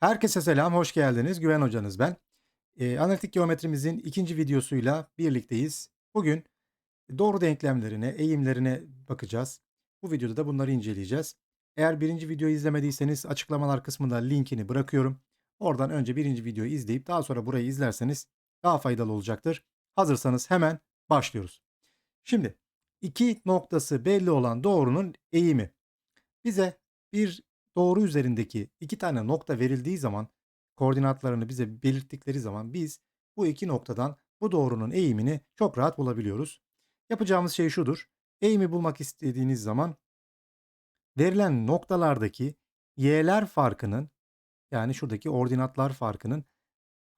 Herkese selam, hoş geldiniz. Güven hocanız ben. Eee, analitik geometrimizin ikinci videosuyla birlikteyiz. Bugün doğru denklemlerine, eğimlerine bakacağız. Bu videoda da bunları inceleyeceğiz. Eğer birinci videoyu izlemediyseniz açıklamalar kısmında linkini bırakıyorum. Oradan önce birinci videoyu izleyip daha sonra burayı izlerseniz daha faydalı olacaktır. Hazırsanız hemen başlıyoruz. Şimdi iki noktası belli olan doğrunun eğimi. Bize bir doğru üzerindeki iki tane nokta verildiği zaman koordinatlarını bize belirttikleri zaman biz bu iki noktadan bu doğrunun eğimini çok rahat bulabiliyoruz. Yapacağımız şey şudur. Eğimi bulmak istediğiniz zaman verilen noktalardaki y'ler farkının yani şuradaki ordinatlar farkının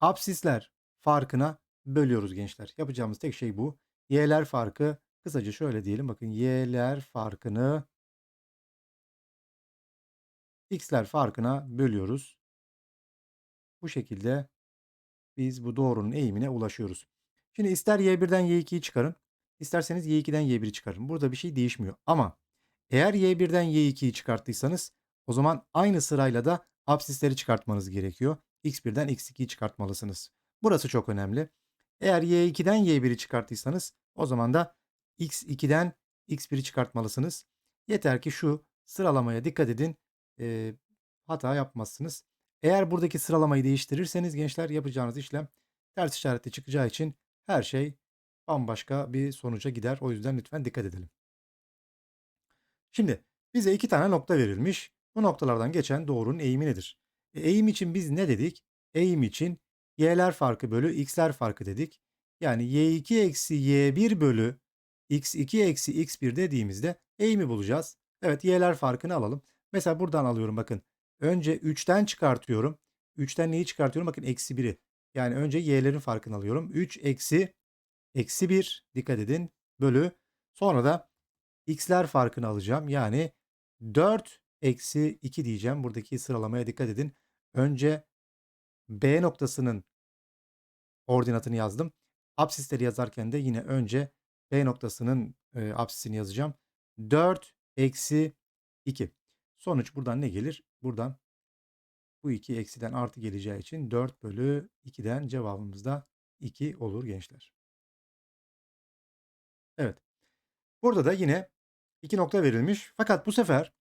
absisler farkına bölüyoruz gençler. Yapacağımız tek şey bu. Y'ler farkı kısaca şöyle diyelim. Bakın y'ler farkını x'ler farkına bölüyoruz. Bu şekilde biz bu doğrunun eğimine ulaşıyoruz. Şimdi ister y1'den y2'yi çıkarın, isterseniz y2'den y1'i çıkarın. Burada bir şey değişmiyor. Ama eğer y1'den y2'yi çıkarttıysanız o zaman aynı sırayla da absisleri çıkartmanız gerekiyor. x1'den x2'yi çıkartmalısınız. Burası çok önemli. Eğer y2'den y1'i çıkarttıysanız o zaman da x2'den x1'i çıkartmalısınız. Yeter ki şu sıralamaya dikkat edin. Ee, hata yapmazsınız. Eğer buradaki sıralamayı değiştirirseniz gençler yapacağınız işlem ters işaretli çıkacağı için her şey bambaşka bir sonuca gider. O yüzden lütfen dikkat edelim. Şimdi bize iki tane nokta verilmiş. Bu noktalardan geçen doğrunun eğimi nedir? E, eğim için biz ne dedik? Eğim için y'ler farkı bölü x'ler farkı dedik. Yani y2 eksi y1 bölü x2 eksi x1 dediğimizde eğimi bulacağız. Evet y'ler farkını alalım. Mesela buradan alıyorum bakın. Önce 3'ten çıkartıyorum. 3'ten neyi çıkartıyorum? Bakın eksi 1'i. Yani önce y'lerin farkını alıyorum. 3 eksi eksi 1 dikkat edin bölü. Sonra da x'ler farkını alacağım. Yani 4 eksi 2 diyeceğim. Buradaki sıralamaya dikkat edin. Önce B noktasının ordinatını yazdım. Absisleri yazarken de yine önce B noktasının e, absisini yazacağım. 4 eksi 2. Sonuç buradan ne gelir? Buradan bu 2 eksiden artı geleceği için 4 bölü 2'den cevabımız da 2 olur gençler. Evet. Burada da yine 2 nokta verilmiş. Fakat bu sefer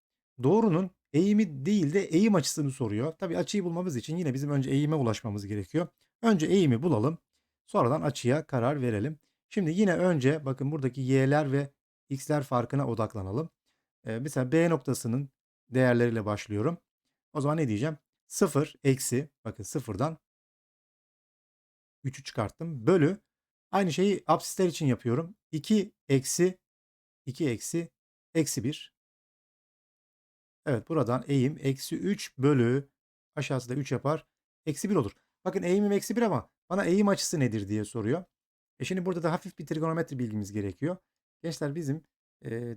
doğrunun eğimi değil de eğim açısını soruyor. Tabi açıyı bulmamız için yine bizim önce eğime ulaşmamız gerekiyor. Önce eğimi bulalım. Sonradan açıya karar verelim. Şimdi yine önce bakın buradaki y'ler ve x'ler farkına odaklanalım. Ee, mesela B noktasının değerleriyle başlıyorum. O zaman ne diyeceğim? 0 eksi bakın 0'dan 3'ü çıkarttım. Bölü aynı şeyi absisler için yapıyorum. 2 eksi 2 eksi eksi 1. Evet buradan eğim eksi 3 bölü aşağısı da 3 yapar. Eksi 1 olur. Bakın eğimim eksi 1 ama bana eğim açısı nedir diye soruyor. E şimdi burada da hafif bir trigonometri bilgimiz gerekiyor. Gençler bizim e,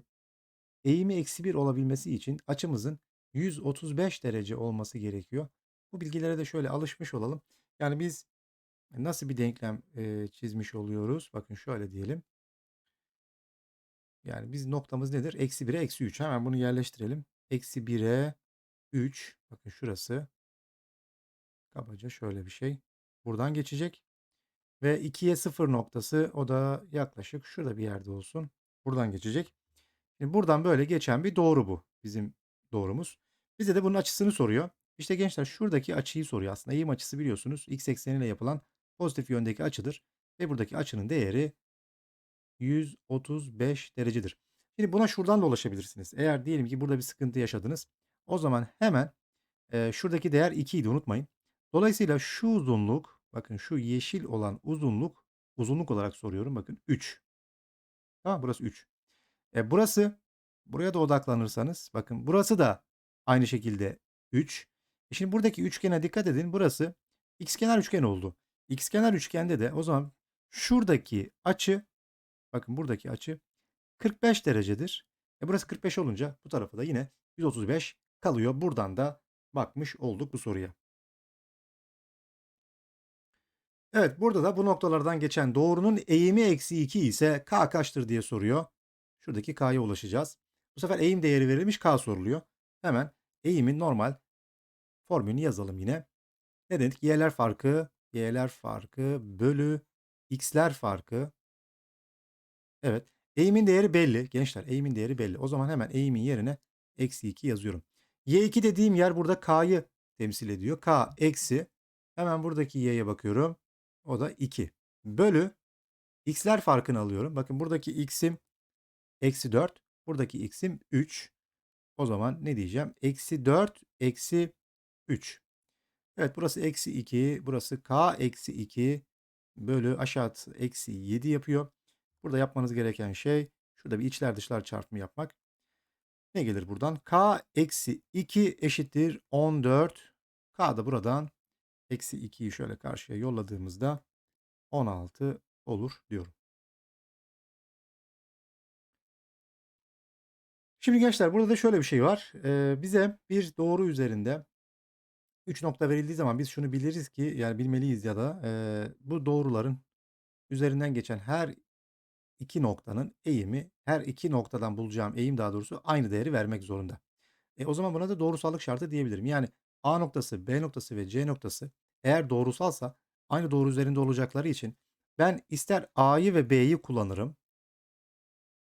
eğimi eksi 1 olabilmesi için açımızın 135 derece olması gerekiyor. Bu bilgilere de şöyle alışmış olalım. Yani biz nasıl bir denklem e, çizmiş oluyoruz? Bakın şöyle diyelim. Yani biz noktamız nedir? Eksi 1'e eksi 3. Hemen bunu yerleştirelim. Eksi 1'e 3. Bakın şurası. Kabaca şöyle bir şey. Buradan geçecek. Ve 2'ye 0 noktası o da yaklaşık şurada bir yerde olsun. Buradan geçecek. Şimdi buradan böyle geçen bir doğru bu. Bizim doğrumuz. Bize de bunun açısını soruyor. İşte gençler şuradaki açıyı soruyor aslında. Eğim açısı biliyorsunuz x ekseniyle yapılan pozitif yöndeki açıdır. Ve buradaki açının değeri 135 derecedir. Şimdi buna şuradan da ulaşabilirsiniz. Eğer diyelim ki burada bir sıkıntı yaşadınız. O zaman hemen e, şuradaki değer 2 idi unutmayın. Dolayısıyla şu uzunluk bakın şu yeşil olan uzunluk uzunluk olarak soruyorum. Bakın 3. Tamam burası 3. E, burası buraya da odaklanırsanız bakın burası da aynı şekilde 3. E şimdi buradaki üçgene dikkat edin. Burası xkenar üçgen oldu. Xkenar üçgende de o zaman şuradaki açı bakın buradaki açı 45 derecedir. E burası 45 olunca bu tarafa da yine 135 kalıyor. Buradan da bakmış olduk bu soruya. Evet burada da bu noktalardan geçen doğrunun eğimi eksi 2 ise k kaçtır diye soruyor. Şuradaki k'ya ulaşacağız. Bu sefer eğim değeri verilmiş k soruluyor. Hemen eğimin normal formülünü yazalım yine. Ne dedik? Y'ler farkı, Y'ler farkı bölü X'ler farkı. Evet. Eğimin değeri belli. Gençler eğimin değeri belli. O zaman hemen eğimin yerine eksi 2 yazıyorum. Y2 dediğim yer burada K'yı temsil ediyor. K eksi. Hemen buradaki Y'ye bakıyorum. O da 2. Bölü X'ler farkını alıyorum. Bakın buradaki X'im eksi 4. Buradaki X'im 3. O zaman ne diyeceğim? Eksi 4 eksi 3. Evet burası eksi 2. Burası K eksi 2 bölü aşağısı eksi 7 yapıyor. Burada yapmanız gereken şey şurada bir içler dışlar çarpımı yapmak. Ne gelir buradan? K eksi 2 eşittir 14. K da buradan eksi 2'yi şöyle karşıya yolladığımızda 16 olur diyorum. Şimdi gençler burada da şöyle bir şey var. Ee, bize bir doğru üzerinde 3 nokta verildiği zaman biz şunu biliriz ki yani bilmeliyiz ya da e, bu doğruların üzerinden geçen her iki noktanın eğimi her iki noktadan bulacağım eğim daha doğrusu aynı değeri vermek zorunda. E, o zaman buna da doğrusallık şartı diyebilirim. Yani A noktası, B noktası ve C noktası eğer doğrusalsa aynı doğru üzerinde olacakları için ben ister A'yı ve B'yi kullanırım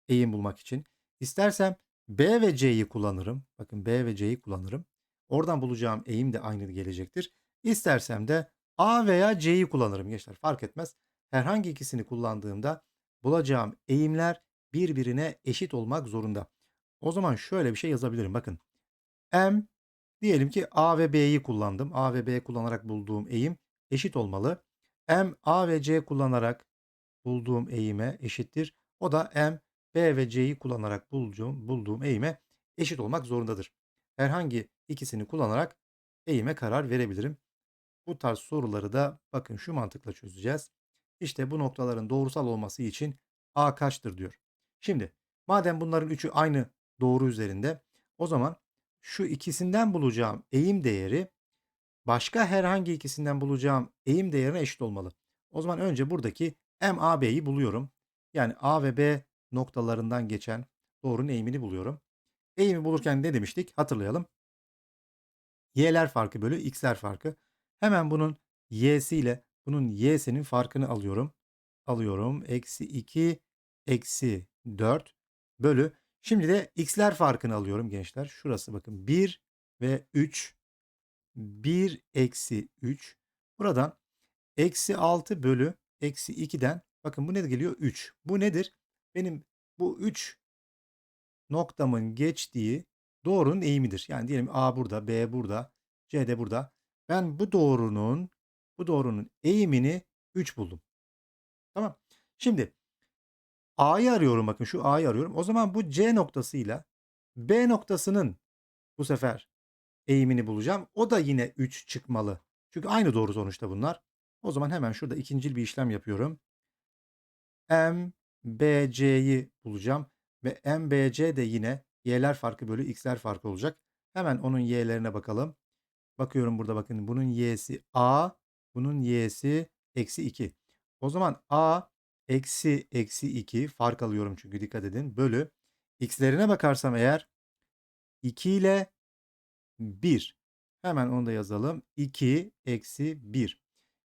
eğim bulmak için. İstersem B ve C'yi kullanırım. Bakın B ve C'yi kullanırım. Oradan bulacağım eğim de aynı gelecektir. İstersem de A veya C'yi kullanırım gençler. Fark etmez. Herhangi ikisini kullandığımda bulacağım eğimler birbirine eşit olmak zorunda. O zaman şöyle bir şey yazabilirim. Bakın M diyelim ki A ve B'yi kullandım. A ve B kullanarak bulduğum eğim eşit olmalı. M A ve C kullanarak bulduğum eğime eşittir. O da M B ve C'yi kullanarak bulduğum, bulduğum eğime eşit olmak zorundadır. Herhangi ikisini kullanarak eğime karar verebilirim. Bu tarz soruları da bakın şu mantıkla çözeceğiz. İşte bu noktaların doğrusal olması için A kaçtır diyor. Şimdi madem bunların üçü aynı doğru üzerinde o zaman şu ikisinden bulacağım eğim değeri başka herhangi ikisinden bulacağım eğim değerine eşit olmalı. O zaman önce buradaki MAB'yi buluyorum. Yani A ve B noktalarından geçen doğrunun eğimini buluyorum. Eğimi bulurken ne demiştik? Hatırlayalım. Y'ler farkı bölü X'ler farkı. Hemen bunun Y'si ile bunun Y'sinin farkını alıyorum. Alıyorum. Eksi 2 eksi 4 bölü. Şimdi de X'ler farkını alıyorum gençler. Şurası bakın 1 ve 3. 1 eksi 3. Buradan eksi 6 bölü eksi 2'den bakın bu ne geliyor? 3. Bu nedir? Benim bu 3 noktamın geçtiği doğrunun eğimidir. Yani diyelim A burada, B burada, C de burada. Ben bu doğrunun bu doğrunun eğimini 3 buldum. Tamam. Şimdi A'yı arıyorum bakın şu A'yı arıyorum. O zaman bu C noktasıyla B noktasının bu sefer eğimini bulacağım. O da yine 3 çıkmalı. Çünkü aynı doğru sonuçta bunlar. O zaman hemen şurada ikincil bir işlem yapıyorum. M, B, C'yi bulacağım. Ve M, B, C de yine y'ler farkı bölü x'ler farkı olacak. Hemen onun y'lerine bakalım. Bakıyorum burada bakın bunun y'si A, bunun y'si eksi 2. O zaman A eksi eksi 2 fark alıyorum çünkü dikkat edin. Bölü x'lerine bakarsam eğer 2 ile 1. Hemen onu da yazalım. 2 eksi 1.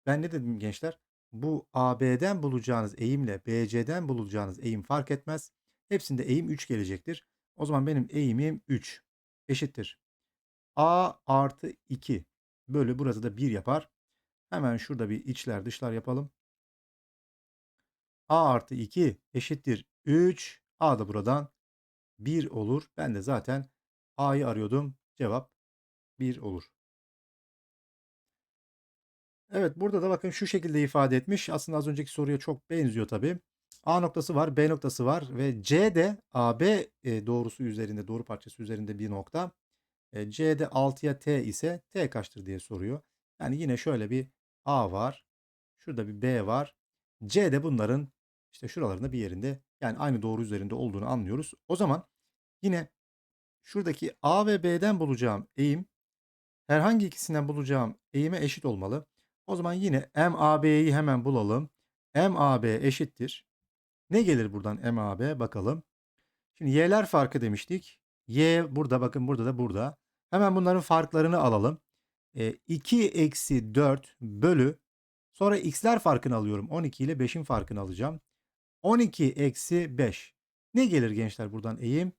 Ben ne dedim gençler? Bu AB'den bulacağınız eğimle BC'den bulacağınız eğim fark etmez. Hepsinde eğim 3 gelecektir. O zaman benim eğimim 3 eşittir. A artı 2 bölü burası da 1 yapar. Hemen şurada bir içler dışlar yapalım. A artı 2 eşittir 3. A da buradan 1 olur. Ben de zaten A'yı arıyordum. Cevap 1 olur. Evet burada da bakın şu şekilde ifade etmiş. Aslında az önceki soruya çok benziyor tabii. A noktası var, B noktası var ve C de AB e, doğrusu üzerinde, doğru parçası üzerinde bir nokta. E, C'de 6'ya T ise T kaçtır diye soruyor. Yani yine şöyle bir A var. Şurada bir B var. C de bunların işte şuralarında bir yerinde yani aynı doğru üzerinde olduğunu anlıyoruz. O zaman yine şuradaki A ve B'den bulacağım eğim herhangi ikisinden bulacağım eğime eşit olmalı. O zaman yine MAB'yi hemen bulalım. MAB eşittir. Ne gelir buradan MAB bakalım. Şimdi y'ler farkı demiştik. Y burada bakın burada da burada. Hemen bunların farklarını alalım. E, 2 eksi 4 bölü sonra x'ler farkını alıyorum. 12 ile 5'in farkını alacağım. 12 eksi 5. Ne gelir gençler buradan eğim?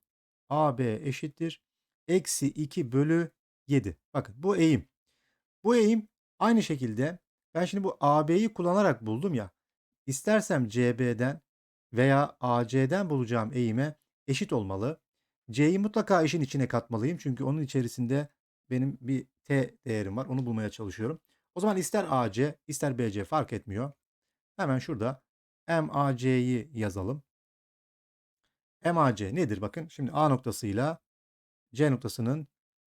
AB eşittir. Eksi 2 bölü 7. Bakın bu eğim. Bu eğim aynı şekilde ben şimdi bu AB'yi kullanarak buldum ya. İstersem CB'den veya AC'den bulacağım eğime eşit olmalı. C'yi mutlaka işin içine katmalıyım. Çünkü onun içerisinde benim bir T değerim var. Onu bulmaya çalışıyorum. O zaman ister AC ister BC fark etmiyor. Hemen şurada MAC'yi yazalım. MAC nedir? Bakın şimdi A noktasıyla C noktasının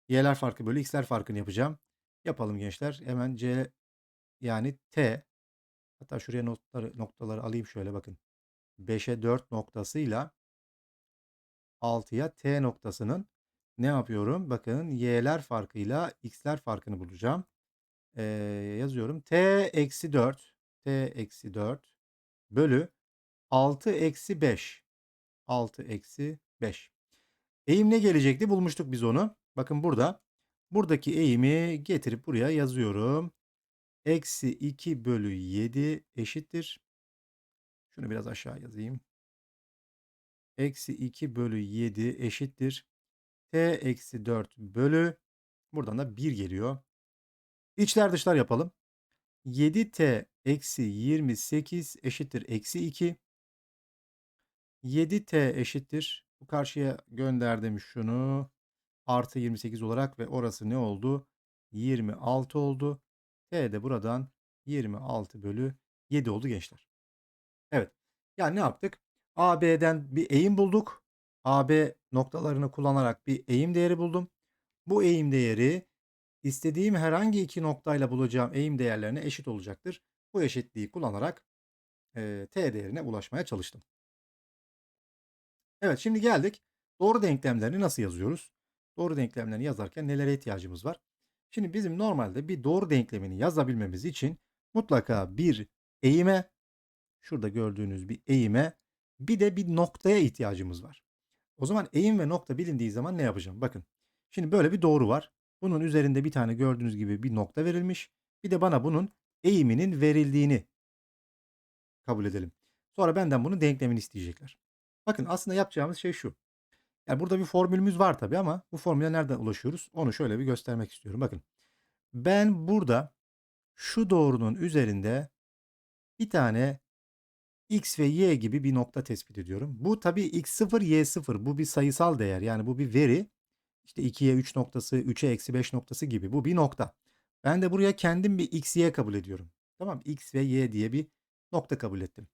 y'ler farkı bölü x'ler farkını yapacağım. Yapalım gençler. Hemen C yani T hatta şuraya noktaları, noktaları alayım şöyle bakın. 5'e 4 noktasıyla 6'ya T noktasının ne yapıyorum? Bakın y'ler farkıyla x'ler farkını bulacağım. Ee, yazıyorum. T eksi 4 T eksi 4 bölü 6 eksi 5 6 eksi 5. Eğim ne gelecekti? Bulmuştuk biz onu. Bakın burada. Buradaki eğimi getirip buraya yazıyorum. Eksi 2 bölü 7 eşittir. Şunu biraz aşağı yazayım. Eksi 2 bölü 7 eşittir. T eksi 4 bölü. Buradan da 1 geliyor. İçler dışlar yapalım. 7t eksi 28 eşittir eksi 2. 7t eşittir. Bu karşıya gönderdim şunu. Artı 28 olarak ve orası ne oldu? 26 oldu. T de buradan 26 bölü 7 oldu gençler. Evet. Yani ne yaptık? AB'den bir eğim bulduk. AB noktalarını kullanarak bir eğim değeri buldum. Bu eğim değeri istediğim herhangi iki noktayla bulacağım eğim değerlerine eşit olacaktır. Bu eşitliği kullanarak e, T değerine ulaşmaya çalıştım. Evet şimdi geldik. Doğru denklemlerini nasıl yazıyoruz? Doğru denklemlerini yazarken nelere ihtiyacımız var? Şimdi bizim normalde bir doğru denklemini yazabilmemiz için mutlaka bir eğime, şurada gördüğünüz bir eğime, bir de bir noktaya ihtiyacımız var. O zaman eğim ve nokta bilindiği zaman ne yapacağım? Bakın. Şimdi böyle bir doğru var. Bunun üzerinde bir tane gördüğünüz gibi bir nokta verilmiş. Bir de bana bunun eğiminin verildiğini kabul edelim. Sonra benden bunun denklemini isteyecekler. Bakın aslında yapacağımız şey şu. Yani burada bir formülümüz var tabii ama bu formüle nereden ulaşıyoruz? Onu şöyle bir göstermek istiyorum. Bakın. Ben burada şu doğrunun üzerinde bir tane x ve y gibi bir nokta tespit ediyorum. Bu tabii x0, y0. Bu bir sayısal değer. Yani bu bir veri. İşte 2'ye 3 noktası, 3'e eksi 5 noktası gibi. Bu bir nokta. Ben de buraya kendim bir x, y kabul ediyorum. Tamam X ve y diye bir nokta kabul ettim.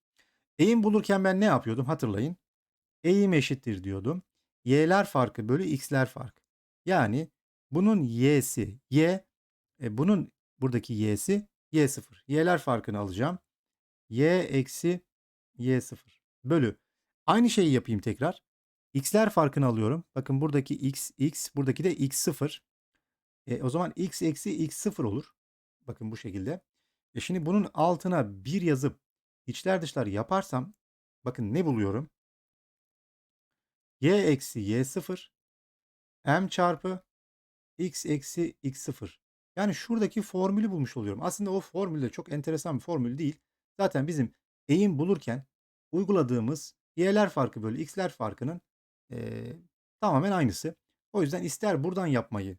Eğim bulurken ben ne yapıyordum hatırlayın. Eğim eşittir diyordum. Y'ler farkı bölü x'ler farkı. Yani bunun y'si y, e, bunun buradaki y'si y0. Y'ler farkını alacağım. y eksi y0 bölü. Aynı şeyi yapayım tekrar. X'ler farkını alıyorum. Bakın buradaki x, x, buradaki de x0. E, o zaman x eksi x0 olur. Bakın bu şekilde. E şimdi bunun altına 1 yazıp içler dışlar yaparsam bakın ne buluyorum? Y eksi y0 m çarpı x eksi x0. Yani şuradaki formülü bulmuş oluyorum. Aslında o formül de çok enteresan bir formül değil. Zaten bizim eğim bulurken uyguladığımız y'ler farkı bölü x'ler farkının e, tamamen aynısı. O yüzden ister buradan yapmayı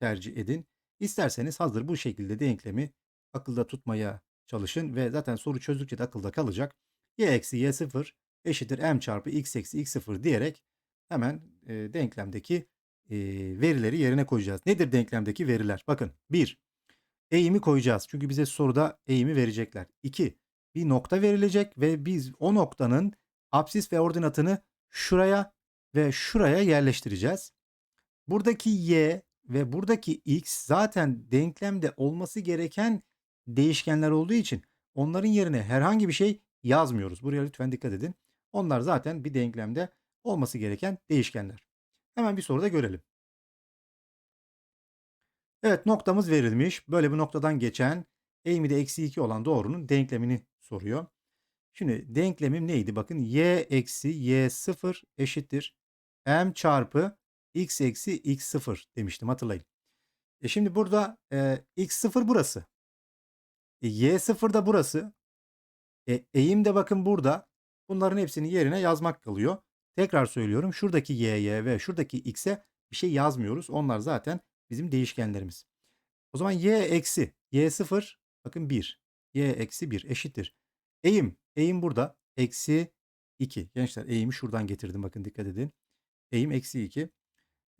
tercih edin. İsterseniz hazır bu şekilde denklemi akılda tutmaya çalışın ve zaten soru çözdükçe de akılda kalacak. y eksi y0 eşittir m çarpı x eksi x0 diyerek hemen e, denklemdeki e, verileri yerine koyacağız. Nedir denklemdeki veriler? Bakın 1. Eğimi koyacağız. Çünkü bize soruda eğimi verecekler. 2. Bir nokta verilecek ve biz o noktanın apsis ve ordinatını şuraya ve şuraya yerleştireceğiz. Buradaki y ve buradaki x zaten denklemde olması gereken değişkenler olduğu için onların yerine herhangi bir şey yazmıyoruz. Buraya lütfen dikkat edin. Onlar zaten bir denklemde olması gereken değişkenler. Hemen bir soruda görelim. Evet noktamız verilmiş. Böyle bir noktadan geçen eğimi de eksi 2 olan doğrunun denklemini soruyor. Şimdi denklemim neydi? Bakın y eksi y0 eşittir m çarpı x eksi x0 demiştim hatırlayın. E şimdi burada e, x0 burası. E, y0 da burası. E, eğim de bakın burada. Bunların hepsini yerine yazmak kalıyor. Tekrar söylüyorum. Şuradaki y'ye ve şuradaki x'e bir şey yazmıyoruz. Onlar zaten bizim değişkenlerimiz. O zaman y eksi y0 bakın 1. y eksi 1 eşittir. Eğim. Eğim burada. Eksi 2. Gençler eğimi şuradan getirdim. Bakın dikkat edin. Eğim eksi 2.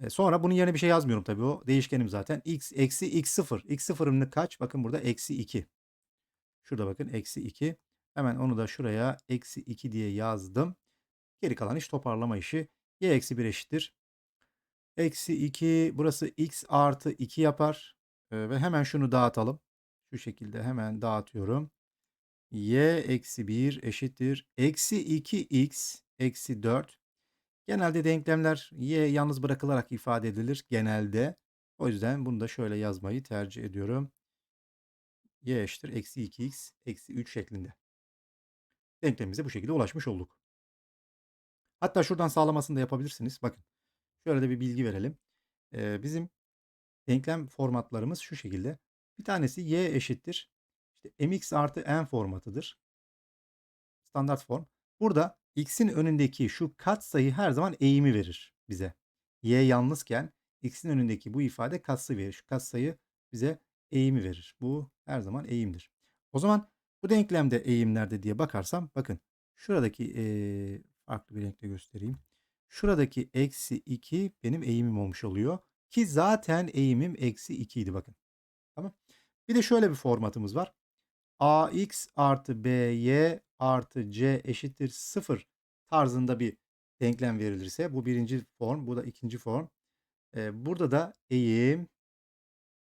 E, sonra bunun yerine bir şey yazmıyorum tabii. O değişkenim zaten. x eksi x0. x0'ın kaç? Bakın burada eksi 2. Şurada bakın eksi 2. Hemen onu da şuraya eksi 2 diye yazdım. Geri kalan iş toparlama işi. y eksi 1 eşittir. Eksi 2 burası x artı 2 yapar. Ee, ve hemen şunu dağıtalım. Şu şekilde hemen dağıtıyorum. y eksi 1 eşittir. Eksi 2x eksi 4. Genelde denklemler y yalnız bırakılarak ifade edilir genelde. O yüzden bunu da şöyle yazmayı tercih ediyorum. y eşittir eksi 2x eksi 3 şeklinde. Denklemimize bu şekilde ulaşmış olduk. Hatta şuradan sağlamasını da yapabilirsiniz. Bakın şöyle de bir bilgi verelim. Ee, bizim denklem formatlarımız şu şekilde. Bir tanesi y eşittir. İşte mx artı n formatıdır. Standart form. Burada x'in önündeki şu katsayı her zaman eğimi verir bize. y yalnızken x'in önündeki bu ifade katsayı verir. Şu katsayı bize eğimi verir. Bu her zaman eğimdir. O zaman bu denklemde eğim nerede diye bakarsam bakın şuradaki ee, farklı bir renkle göstereyim. Şuradaki eksi 2 benim eğimim olmuş oluyor. Ki zaten eğimim eksi 2 idi bakın. Tamam. Bir de şöyle bir formatımız var. ax artı by artı c eşittir 0 tarzında bir denklem verilirse bu birinci form bu da ikinci form. Ee, burada da eğim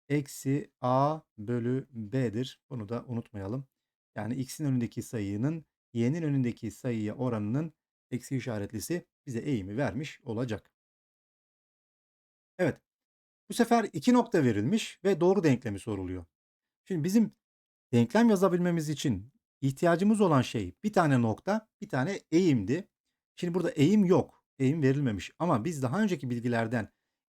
eksi a bölü b'dir. Bunu da unutmayalım. Yani x'in önündeki sayının y'nin önündeki sayıya oranının eksi işaretlisi bize eğimi vermiş olacak. Evet. Bu sefer iki nokta verilmiş ve doğru denklemi soruluyor. Şimdi bizim denklem yazabilmemiz için ihtiyacımız olan şey bir tane nokta, bir tane eğimdi. Şimdi burada eğim yok. Eğim verilmemiş ama biz daha önceki bilgilerden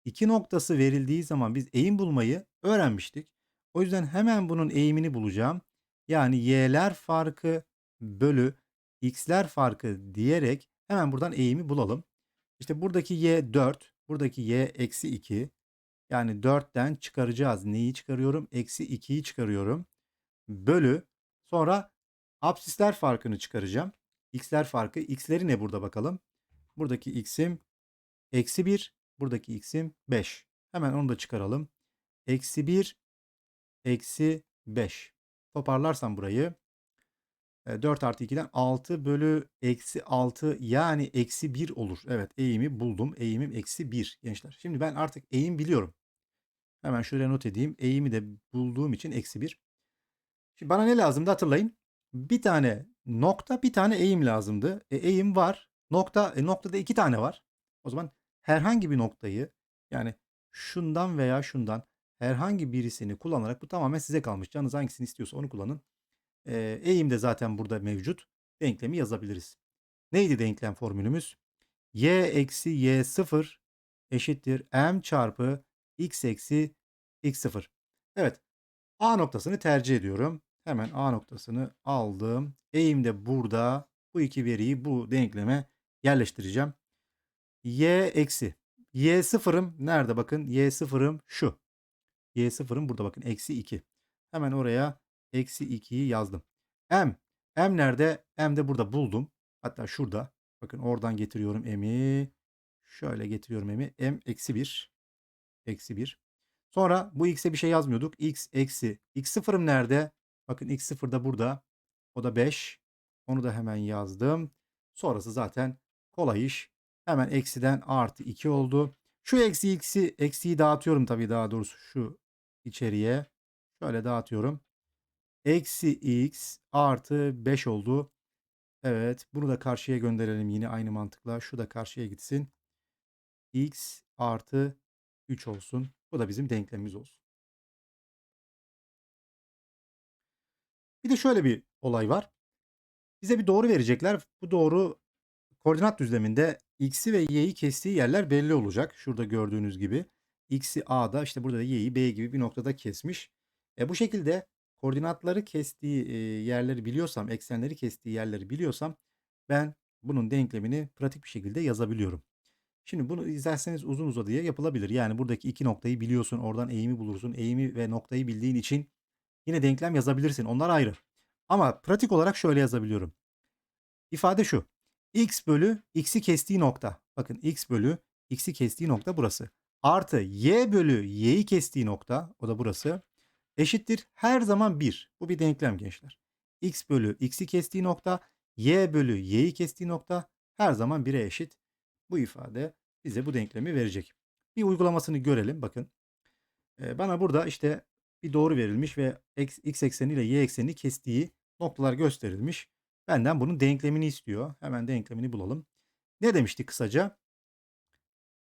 iki noktası verildiği zaman biz eğim bulmayı öğrenmiştik. O yüzden hemen bunun eğimini bulacağım. Yani y'ler farkı bölü x'ler farkı diyerek hemen buradan eğimi bulalım. İşte buradaki y 4, buradaki y eksi 2. Yani 4'ten çıkaracağız. Neyi çıkarıyorum? Eksi 2'yi çıkarıyorum. Bölü. Sonra absisler farkını çıkaracağım. X'ler farkı. X'leri ne burada bakalım? Buradaki x'im eksi 1. Buradaki x'im 5. Hemen onu da çıkaralım. Eksi 1 eksi 5. Toparlarsam burayı 4 artı 2'den 6 bölü eksi 6 yani eksi 1 olur. Evet eğimi buldum. Eğimim eksi 1 gençler. Şimdi ben artık eğim biliyorum. Hemen şuraya not edeyim. Eğimi de bulduğum için eksi 1. Şimdi bana ne lazımdı hatırlayın. Bir tane nokta bir tane eğim lazımdı. E, eğim var. Nokta e, noktada iki tane var. O zaman herhangi bir noktayı yani şundan veya şundan herhangi birisini kullanarak bu tamamen size kalmış. Canınız hangisini istiyorsa onu kullanın. E, eğim de zaten burada mevcut. Denklemi yazabiliriz. Neydi denklem formülümüz? y eksi y 0 eşittir m çarpı x eksi x 0. Evet. A noktasını tercih ediyorum. Hemen A noktasını aldım. Eğim de burada. Bu iki veriyi bu denkleme yerleştireceğim. y eksi. y sıfırım nerede bakın? y sıfırım şu. y sıfırım burada bakın. Eksi 2. Hemen oraya eksi 2'yi yazdım. M. M nerede? M de burada buldum. Hatta şurada. Bakın oradan getiriyorum M'i. Şöyle getiriyorum M'i. M eksi 1. Eksi 1. Sonra bu x'e bir şey yazmıyorduk. x eksi. x sıfırım nerede? Bakın x sıfır da burada. O da 5. Onu da hemen yazdım. Sonrası zaten kolay iş. Hemen eksiden artı 2 oldu. Şu eksi x'i eksiyi dağıtıyorum tabii daha doğrusu şu içeriye. Şöyle dağıtıyorum. Eksi x artı 5 oldu. Evet bunu da karşıya gönderelim yine aynı mantıkla. Şu da karşıya gitsin. x artı 3 olsun. Bu da bizim denklemimiz olsun. Bir de şöyle bir olay var. Bize bir doğru verecekler. Bu doğru koordinat düzleminde x'i ve y'yi kestiği yerler belli olacak. Şurada gördüğünüz gibi. X'i A'da işte burada da Y'yi B gibi bir noktada kesmiş. E, bu şekilde koordinatları kestiği yerleri biliyorsam, eksenleri kestiği yerleri biliyorsam ben bunun denklemini pratik bir şekilde yazabiliyorum. Şimdi bunu izlerseniz uzun uzadıya yapılabilir. Yani buradaki iki noktayı biliyorsun. Oradan eğimi bulursun. Eğimi ve noktayı bildiğin için yine denklem yazabilirsin. Onlar ayrı. Ama pratik olarak şöyle yazabiliyorum. İfade şu. X bölü x'i kestiği nokta. Bakın x bölü x'i kestiği nokta burası. Artı y bölü y'yi kestiği nokta. O da burası. Eşittir her zaman 1. Bu bir denklem gençler. x bölü x'i kestiği nokta. y bölü y'yi kestiği nokta her zaman 1'e eşit. Bu ifade bize bu denklemi verecek. Bir uygulamasını görelim. Bakın. Ee, bana burada işte bir doğru verilmiş ve x, x ekseni ile y eksenini kestiği noktalar gösterilmiş. Benden bunun denklemini istiyor. Hemen denklemini bulalım. Ne demiştik kısaca?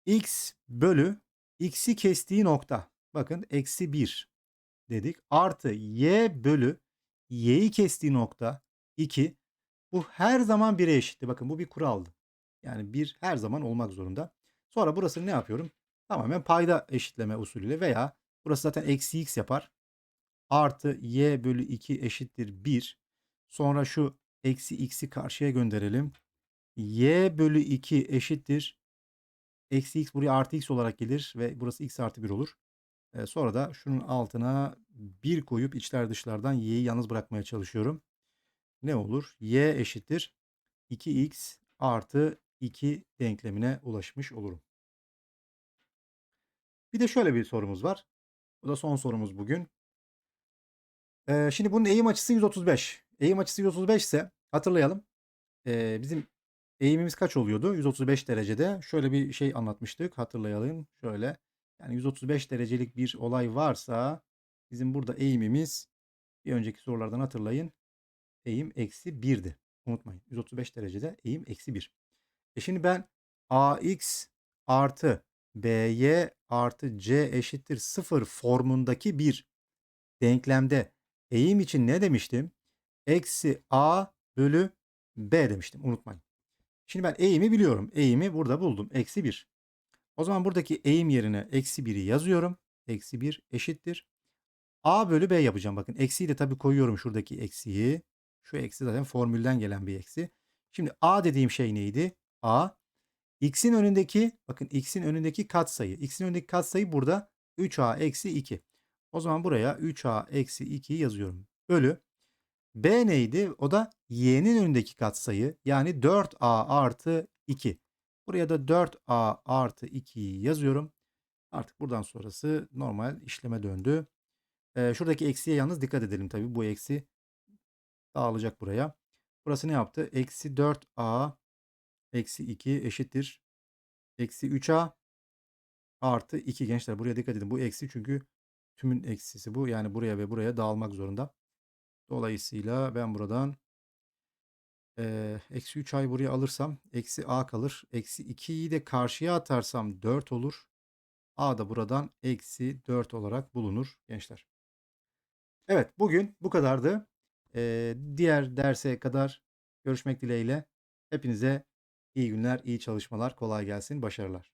x bölü x'i kestiği nokta. Bakın eksi 1 dedik. Artı y bölü y'yi kestiği nokta 2. Bu her zaman 1'e eşitti. Bakın bu bir kuraldı. Yani 1 her zaman olmak zorunda. Sonra burasını ne yapıyorum? Tamamen payda eşitleme usulüyle veya burası zaten eksi x yapar. Artı y bölü 2 eşittir 1. Sonra şu eksi x'i karşıya gönderelim. y bölü 2 eşittir. Eksi x buraya artı x olarak gelir ve burası x artı 1 olur. Sonra da şunun altına 1 koyup içler dışlardan y'yi yalnız bırakmaya çalışıyorum. Ne olur? y eşittir 2x artı 2 denklemine ulaşmış olurum. Bir de şöyle bir sorumuz var. Bu da son sorumuz bugün. Şimdi bunun eğim açısı 135. Eğim açısı 135 ise hatırlayalım. Bizim eğimimiz kaç oluyordu? 135 derecede. Şöyle bir şey anlatmıştık. Hatırlayalım. Şöyle. Yani 135 derecelik bir olay varsa bizim burada eğimimiz bir önceki sorulardan hatırlayın. Eğim eksi 1'di. Unutmayın. 135 derecede eğim eksi 1. E şimdi ben ax artı by artı c eşittir 0 formundaki bir denklemde eğim için ne demiştim? Eksi a bölü b demiştim. Unutmayın. Şimdi ben eğimi biliyorum. Eğimi burada buldum. Eksi 1. O zaman buradaki eğim yerine eksi 1'i yazıyorum. Eksi 1 eşittir. a bölü b yapacağım. Bakın eksiyi de tabii koyuyorum şuradaki eksiyi. Şu eksi zaten formülden gelen bir eksi. Şimdi a dediğim şey neydi? a x'in önündeki bakın x'in önündeki katsayı. x'in önündeki katsayı burada 3a eksi 2. O zaman buraya 3a eksi 2'yi yazıyorum. Bölü. b neydi? O da y'nin önündeki katsayı. Yani 4a artı 2. Buraya da 4a artı 2'yi yazıyorum. Artık buradan sonrası normal işleme döndü. Ee, şuradaki eksiye yalnız dikkat edelim tabii. Bu eksi dağılacak buraya. Burası ne yaptı? Eksi 4a eksi 2 eşittir. Eksi 3a artı 2 gençler buraya dikkat edin. Bu eksi çünkü tümün eksisi bu. Yani buraya ve buraya dağılmak zorunda. Dolayısıyla ben buradan eksi 3 a'yı buraya alırsam eksi a kalır. Eksi 2'yi de karşıya atarsam 4 olur. a da buradan eksi 4 olarak bulunur gençler. Evet bugün bu kadardı. Ee, diğer derse kadar görüşmek dileğiyle. Hepinize iyi günler, iyi çalışmalar, kolay gelsin, başarılar.